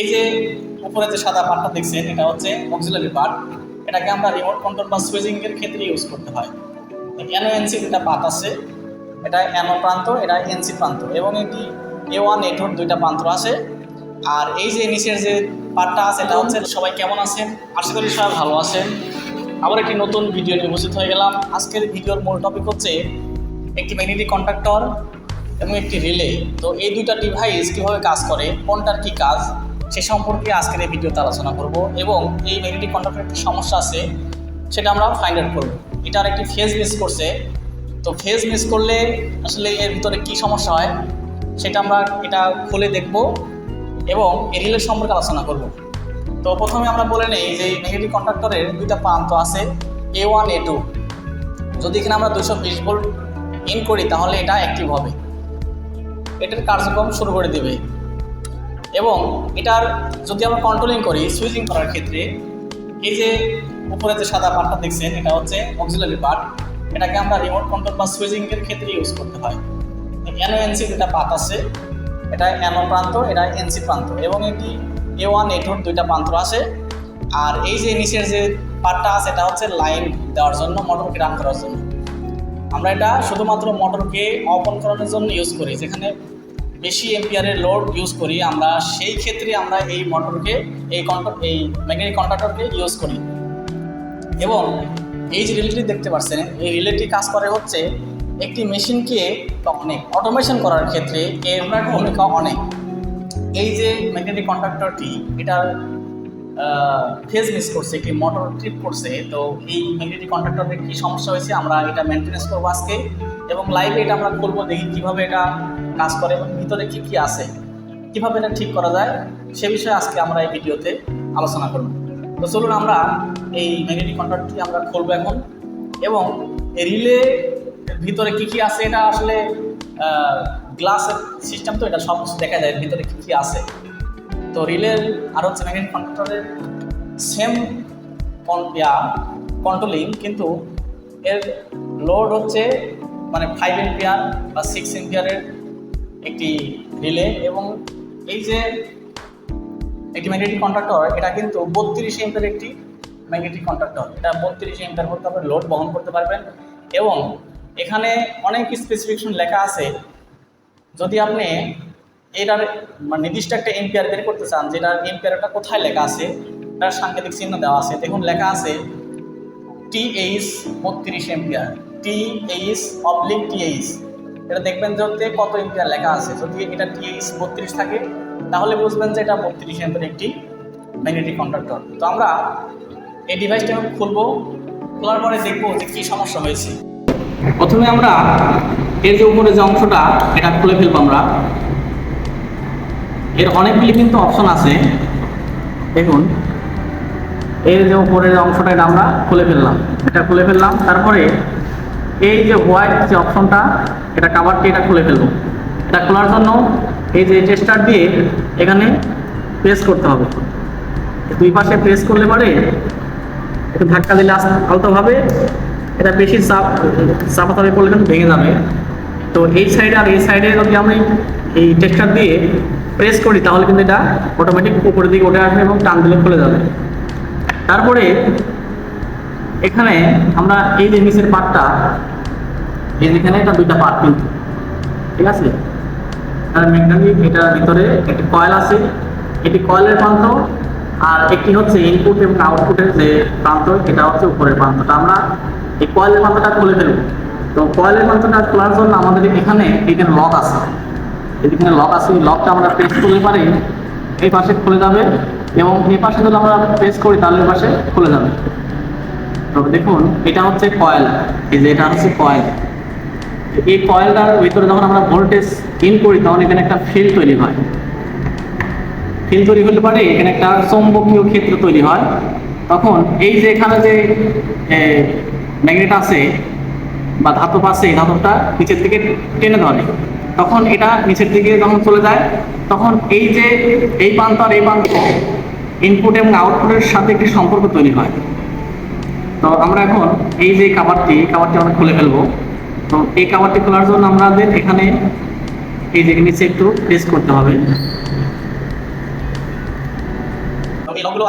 এই যে উপরে যে সাদা পার্টটা দেখছেন, এটা হচ্ছে অক্সিলারি পার্ট এটাকে আমরা রিমোট কন্ট্রোল বা সুইচিং এর ক্ষেত্রে ইউজ করতে হয়। এনও এনসি দুটা পার্ট আছে? এটা এনও প্রান্ত, এটা এনসি প্রান্ত। এবং এটি এ ওয়ান এ দুইটা প্রান্ত আছে। আর এই যে নিচের যে পার্টটা আছে, এটা হচ্ছে সবাই কেমন আছেন? আশা করি সবাই ভালো আছেন। আবার একটি নতুন ভিডিও নিয়ে উপস্থিত হয়ে গেলাম। আজকের ভিডিওর মূল টপিক হচ্ছে একটি ম্যাগনেটিক কন্ট্রাক্টর এবং একটি রিলে তো এই দুইটা ডিভাইস কীভাবে কাজ করে? কোনটার কী কাজ? সে সম্পর্কে আজকের এই ভিডিওতে আলোচনা করব এবং এই ম্যাগনেটিক কন্ট্রাক্টর একটি সমস্যা আছে, সেটা আমরা ফাইন্ড আউট করব। এটার একটি ফেজ মিস করছে। তো ফেজ মিস করলে আসলে এর ভিতরে কি সমস্যা হয়, সেটা আমরা এটা খুলে দেখব এবং এই রিলের সম্পর্কে আলোচনা করব। তো প্রথমে আমরা বলে নেই যে নেগেটিভ কন্ট্রাক্টরের দুইটা প্রান্ত আছে এ ওয়ান এ টু যদি এখানে আমরা দুশো বিশ ভোল্ট ইন করি, তাহলে এটা অ্যাক্টিভ হবে। এটার কার্যক্রম শুরু করে দেবে। এবং এটার যদি আমরা কন্ট্রোলিং করি সুইচিং করার ক্ষেত্রে, এই যে উপরে যে সাদা পার্টটা দেখছেন, এটা হচ্ছে অক্সিলারি পার্ট এটাকে আমরা রিমোট কন্ট্রোল বা সুইচিং এর ক্ষেত্রে ইউজ করতে হয়। এনও এনসি দুটা পার্ট আছে? এটা এনও প্রান্ত, এটা এনসি প্রান্ত, এবং এটি এ ওয়ান এ টুর দুইটা প্রান্ত আছে। আর এই যে নিচের যে পার্টটা আছে, এটা হচ্ছে লাইন দেওয়ার জন্য মোটরকে রান করার জন্য। আমরা এটা শুধুমাত্র মোটরকে অফ অন করানোর জন্য ইউজ করি, যেখানে বেশি এম্পিয়ারের লোড ইউজ করি, আমরা সেই ক্ষেত্রে আমরা এই মোটরকে এই এই ম্যাগনেটিক কন্ট্রাক্টরকে ইউজ করি। এবং এই যে রিলেটি দেখতে পাচ্ছেন, এই রিলেটি কাজ করে হচ্ছে একটি মেশিনকে অনেক অটোমেশন করার ক্ষেত্রে, এর ভূমিকা অনেক। এই যে ম্যাগনেটিক কন্ট্রাক্টরটি এটার ফেজ মিস করছে, একটি মোটর ট্রিপ করছে, তো এই ম্যাগনেটিক কন্ট্রাক্টরের কী সমস্যা হয়েছে, আমরা এটা মেনটেন্যান্স করব আজকে। এবং লাইভে এটা আমরা করব, দেখি কীভাবে এটা কাজ করে এবং ভিতরে কী কী আছে। কীভাবে এটা ঠিক করা যায়, সে বিষয়ে আজকে আমরা এই ভিডিওতে আলোচনা করব। তো চলুন আমরা এই ম্যাগনেটিক কন্ট্রাক্টরটি আমরা খুলবো এখন এবং রিলে ভিতরে কী কী আছে এটা আসলে গ্লাসের সিস্টেম তো এটা সব কিছু দেখা যায়, ভিতরে কী কী আছে। তো রিলের আর হচ্ছে ম্যাগনেটিক কন্ট্রাক্টরের সেম কন্ট্রোলিং কিন্তু এর লোড হচ্ছে মানে ফাইভ এম্পিয়ার বা সিক্স এম্পিয়ারের একটি রিলে এবং এই যে একটি ম্যাগনেটিক কন্ট্রাক্টর এটা কিন্তু বত্রিশ এম্পিয়ার একটি ম্যাগনেটিক কন্ট্রাক্টর এটা বত্রিশ এম্পিয়ার করতে পারবেন লোড বহন করতে পারবেন এবং এখানে অনেক স্পেসিফিকেশন লেখা আছে। যদি আপনি এটার মানে নির্দিষ্ট একটা এম্পিয়ার বের করতে চান যেটার এম্পিয়ারটা কোথায় লেখা আছে, তার সাংকেতিক চিহ্ন দেওয়া আছে, দেখুন লেখা আছে টি এইচ বত্রিশ ampere T H oblique T H এটা দেখবেন যে কত এম্পিয়ার লেখা আছে। যদি এটা টি এইচ বত্রিশ থাকে, তাহলে বুঝবেন যে এটা বত্রিশ এম্পিয়ার একটি ম্যাগনেটিক কন্ডাক্টর তো আমরা এই ডিভাইসটা খুলবো, খোলার পরে দেখব যে কী সমস্যা হয়েছে। প্রথমে আমরা এর যে উপরে যে অংশটা, এটা খুলে ফেলব আমরা। এর অনেকগুলি কিন্তু অপশন আছে। দেখুন এর যে উপরের অংশটা এটা আমরা খুলে ফেললাম। এটা খুলে ফেললাম, তারপরে এই যে হোয়াইট যে অপশনটা এটা কাভারটি এটা খুলে ফেলব। এটা খোলার জন্য এই যে টেস্টার দিয়ে এখানে প্রেস করতে হবে। দুই পাশে প্রেস করলে পরে একটু ধাক্কা দিলে আলতোভাবে এটা বেশি চাপ চাপাতাপি করলে কিন্তু ভেঙে যাবে। তো এই সাইডে আর এই সাইডে যদি আমি এই টেক্সচার দিয়ে প্রেস করি, তাহলে কিন্তু এটা অটোমেটিক উপরের দিকে উঠে আসবে এবং টান দিলে খুলে যাবে। তারপরে এখানে আমরা এই যে নিচের পার্টটা এই যেখানে এটা দুইটা পার্ট ঠিক আছে? আর ম্যাগনেটিক এটার ভিতরে একটি কয়েল আছে। এটি কয়েলের প্রান্ত আর একটি হচ্ছে ইনপুট এবং আউটপুটের যে প্রান্ত এটা হচ্ছে উপরের প্রান্তটা আমরা এই কয়েলের প্রান্তটা খুলে ফেলব। তো কয়েলের প্রান্তটা খোলার জন্য আমাদের এখানে এখানে লক আছে। এখানে লক আছে লকটা আমরা প্রেস করলে পারি এই পাশে খুলে যাবে এবং এই পাশে যদি আমরা প্রেস করি, তাহলে এই পাশে খুলে যাবে। তবে দেখুন, এটা হচ্ছে কয়েল এই যে এটা হচ্ছে কয়েল এই কয়েলটার ভিতরে যখন আমরা ভোল্টেজ ইন করি, তখন এখানে একটা ফিল্ড তৈরি হয়। ফিল্ড তৈরি হতে পারে, এখানে একটা চৌম্বকীয় ক্ষেত্র তৈরি হয়। তখন এই যে এখানে যে ম্যাগনেট আছে, বা ধাতব আছে, এই ধাতবটা নিচের দিকে টেনে ধরে। তখন এটা নিচের দিকে যখন চলে যায়, তখন এই যে, এই প্রান্ত আর এই প্রান্ত ইনপুট এবং আউটপুটের সাথে একটি সম্পর্ক তৈরি হয়। তো আমরা এখন এই যে কাবারটি কাবারটি আমরা খুলে ফেলব। তো এই কাবারটি খোলার জন্য আমাদের এখানে এই যে নিচে একটু প্রেস করতে হবে। এই লকগুলো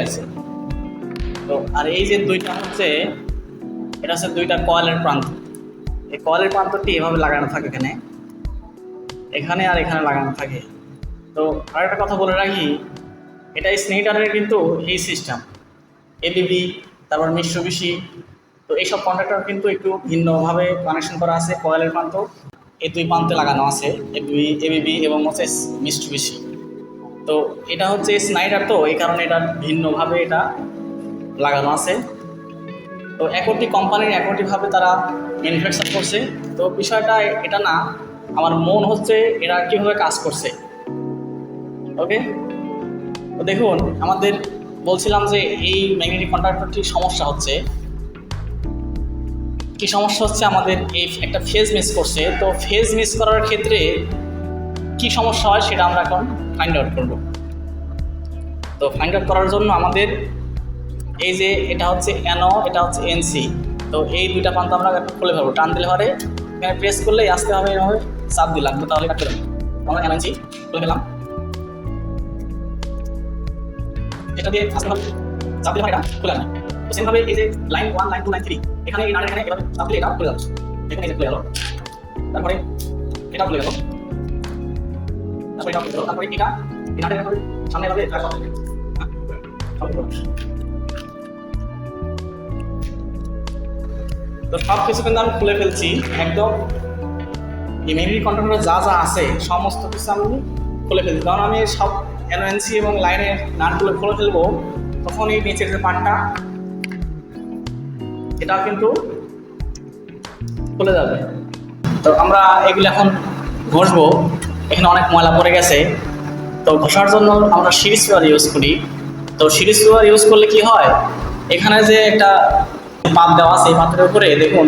গেছে। তো, আর এই যে দুইটা হচ্ছে, এটা হচ্ছে দুইটা কয়েলের প্রান্ত। এই কয়েলের প্রান্তটি এভাবে লাগানো থাকে এখানে। এখানে আর এখানে লাগানো থাকে। তো আর একটা কথা বলে রাখি এটা স্নেহিটারের কিন্তু এই সিস্টেম এবিবি তারপর মিশ্রবিশি তো এইসব কন্ট্রাক্টর কিন্তু একটু ভিন্নভাবে কানেকশন করা আছে কয়েলের প্রান্ত। এই দুই প্রান্তে লাগানো আছে এবিবি এবিবি এবং হচ্ছে মিশ্রবিশি তো এটা হচ্ছে স্নাইডার, তো এই কারণে এটা ভিন্নভাবে এটা লাগানো আছে। তো একটি কোম্পানির একটিভাবে তারা ম্যানুফ্যাকচার করছে। তো বিষয়টা এটা না, আমার মন হচ্ছে এরা কীভাবে কাজ করছে। ওকে তো দেখুন, আমাদের বলছিলাম যে এই ম্যাগনেটিক কন্ট্রাক্টরটির সমস্যা হচ্ছে। কি সমস্যা হচ্ছে? আমাদের এই একটা ফেজ মিস করছে। তো ফেজ মিস করার ক্ষেত্রে কি সমস্যা হয় সেটা আমরা এখন ফাইন্ড আউট করব। তো ফাইন্ড আউট করার জন্য আমাদের এই যে এটা হচ্ছে এনও এটা হচ্ছে এনসি তো এই দুইটা প্রান্ত আমরা খুলে ফেলব। টান দিলে পরে এখানে প্রেস করলেই আসতে হবে, এভাবে চাপ দিলাম। তাহলে কাটতে আমরা এনএনসি খুলে ফেলাম এটা দিয়ে আসতে হবে চাপ দিলে এটা খুলে আসবে তো সেমভাবে এই যে line one line two line three এখানে এই নাটের এখানে এভাবে চাপ দিলে এটা খুলে যাচ্ছে। এখানে এই যে খুলে গেল। তারপরে এটা খুলে গেল। তারপরে এটা খুলে গেল। তারপরে এটা, এই নাটের সামনে এভাবে রাখা হবে হ্যাঁ তো সব কিছু কিন্তু আমি খুলে ফেলছি। একদম মেমরি কন্ট্রোলারে যা যা আছে, সমস্ত কিছু আমি খুলে ফেলছি। কারণ আমি সব এনএনসি এবং লাইনের নাটগুলো খুলে ফেলব তখন এই নিচের যে পার্টটা এটা কিন্তু খুলে যাবে। তো আমরা এগুলো এখন ঘষবো। এখানে অনেক ময়লা পড়ে গেছে। তো ঘষার জন্য আমরা সিরিজ পেপার ইউজ করি। তো সিরিজ পেপার ইউজ করলে কি হয়? এখানে যে একটা পাত দেওয়া আছে, এই পাত্রের উপরে দেখুন,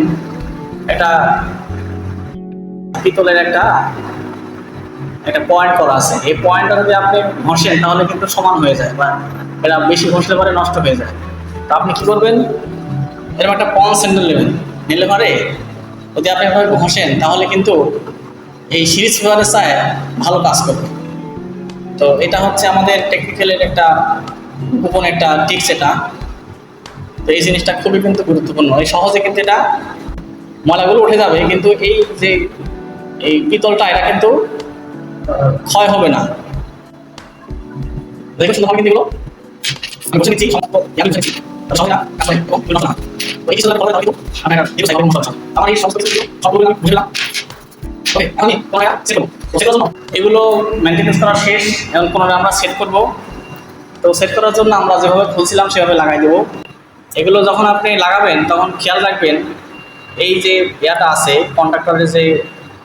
একটা পিতলের একটা একটা পয়েন্ট করা আছে। এই পয়েন্টটা যদি আপনি ঘষেন, তাহলে কিন্তু সমান হয়ে যায় বা এটা বেশি ঘষলে পরে নষ্ট হয়ে যায়। তো আপনি কি করবেন? এরকম একটা পন স্যান্ডেল নেবেন। নিলে পরে যদি আপনি এভাবে ঘষেন, তাহলে কিন্তু এই সিরিজ পেপারের চায় ভালো কাজ করবে। তো এটা হচ্ছে আমাদের টেকনিক্যালের একটা গোপন একটা টিপস এটা। তো এই জিনিসটা খুবই কিন্তু গুরুত্বপূর্ণ। এই সহজে কিন্তু এটা ময়লাগুলো উঠে যাবে, কিন্তু এই যে এই পিতলটা, এটা কিন্তু ক্ষয় হবে না। এগুলো। আমি বসে নিচ্ছি সমস্ত আমি বসে নিচ্ছি না কাজ এবং বিভিন্ন না তো এই কিছুটা পরে কিন্তু আমি একটা ভিডিও সাইকেল মতো আমার এই সমস্ত কিছু সবগুলো আমি বুঝলাম। ওকে আমি পুনরায় সেট করব তো সেটার জন্য? এগুলো মেনটেন্স করা শেষ এবং পুনরায় আমরা সেট করব। তো সেট করার জন্য আমরা যেভাবে খুলছিলাম, সেভাবে লাগাই দেবো। এগুলো যখন আপনি লাগাবেন, তখন খেয়াল রাখবেন, এই যে ইয়াটা আছে কন্ট্রাক্টরের যে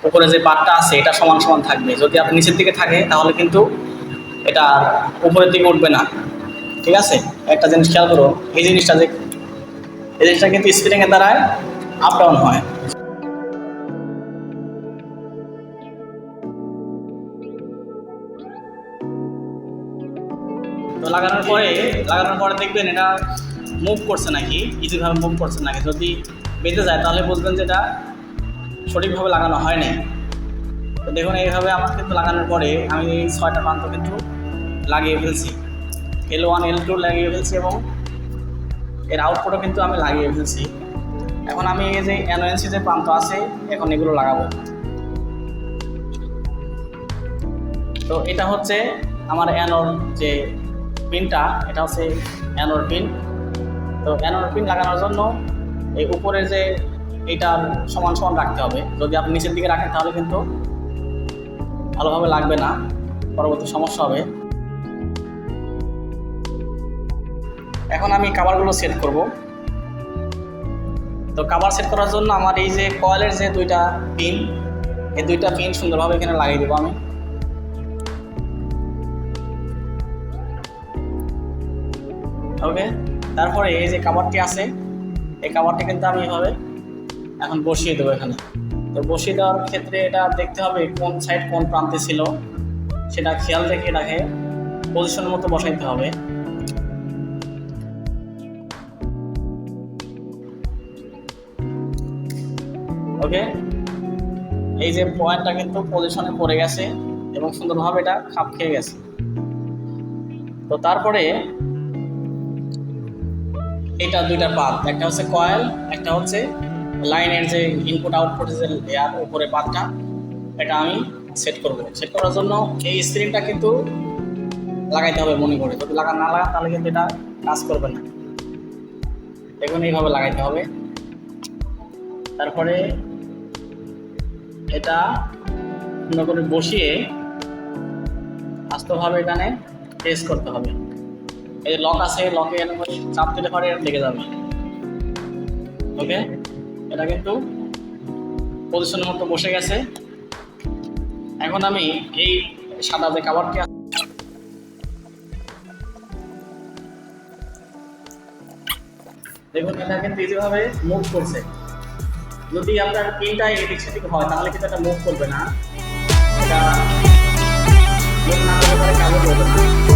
উপরে যে পাটটা আছে, এটা সমান সমান থাকবে। যদি আপনি নিচের দিকে থাকে, তাহলে কিন্তু এটা উপরের দিকে উঠবে না। ঠিক আছে? একটা জিনিস খেয়াল করো এই জিনিসটা যে, এই জিনিসটা কিন্তু স্প্রিংয়ের দ্বারায় আপ ডাউন হয়। লাগানোর পরে লাগানোর পরে দেখবেন এটা মুভ করছে নাকি ইজিভাবে মুভ করছে নাকি। যদি বেঁধে যায়, তাহলে বুঝবেন যে এটা সঠিকভাবে লাগানো হয় নাই তো দেখুন, এইভাবে আমার কিন্তু লাগানোর পরে আমি ছয়টা প্রান্ত কিন্তু লাগিয়ে ফেলছি। এল ওয়ান এল টু লাগিয়ে ফেলছি এবং এর আউটপুটও কিন্তু আমি লাগিয়ে ফেলছি। এখন আমি এই যে এনওএনসি যে প্রান্ত আছে, এখন এগুলো লাগাবো। তো এটা হচ্ছে আমার অ্যানোর যে পিনটা এটা হচ্ছে অ্যানোর পিন তো অ্যানোর পিন লাগানোর জন্য এই উপরের যে এইটার সমান সমান রাখতে হবে। যদি আপনি নিচের দিকে রাখেন তাহলে কিন্তু ভালোভাবে লাগবে না। পরবর্তী সমস্যা হবে। এখন আমি কাভারগুলো সেট করব। তো কাভার সেট করার জন্য আমার এই যে কয়েলের যে দুইটা পিন এই দুইটা পিন সুন্দরভাবে এখানে লাগিয়ে দেবো আমি। ওকে তারপরে এই যে কাভারটি আছে, এই কাভারটি কিন্তু আমি এভাবে এখন বসিয়ে দেবো এখানে। তো বসিয়ে দেওয়ার ক্ষেত্রে এটা দেখতে হবে কোন সাইড কোন প্রান্তে ছিল। সেটা খেয়াল রেখে রাখে পজিশন মতো বসাইতে হবে। ওকে এই যে পয়েন্টটা কিন্তু পজিশনে পড়ে গেছে এবং সুন্দরভাবে এটা খাপ খেয়ে গেছে। তো তারপরে এটা দুইটা পাত একটা হচ্ছে কয়েল একটা হচ্ছে লাইনের যে ইনপুট আউটপুট যে লেয়ার উপরে পাতটা, এটা আমি সেট করব। সেট করার জন্য এই স্ক্রিনটা কিন্তু লাগাইতে হবে মনে করে। যদি লাগা না লাগান তাহলে কিন্তু এটা কাজ করবে না। দেখুন এইভাবে লাগাইতে হবে। তারপরে এটা সুন্দর করে বসিয়ে আস্তভাবে এখানে টেস্ট করতে হবে। এই লক আছে লকে চাপ দিলে পরে লেগে যাবে। ওকে এটা কিন্তু পজিশন মতো বসে গেছে। এখন আমি এই সাদা যে কাভারটি দেখুন, এটা কিন্তু ইজিভাবে মুভ করছে। যদি আপনার পিনটা এদিক সেদিক হয়, তাহলে কিন্তু এটা মুভ করবে না। এটা মুভ না করলে কাগজ করবে না।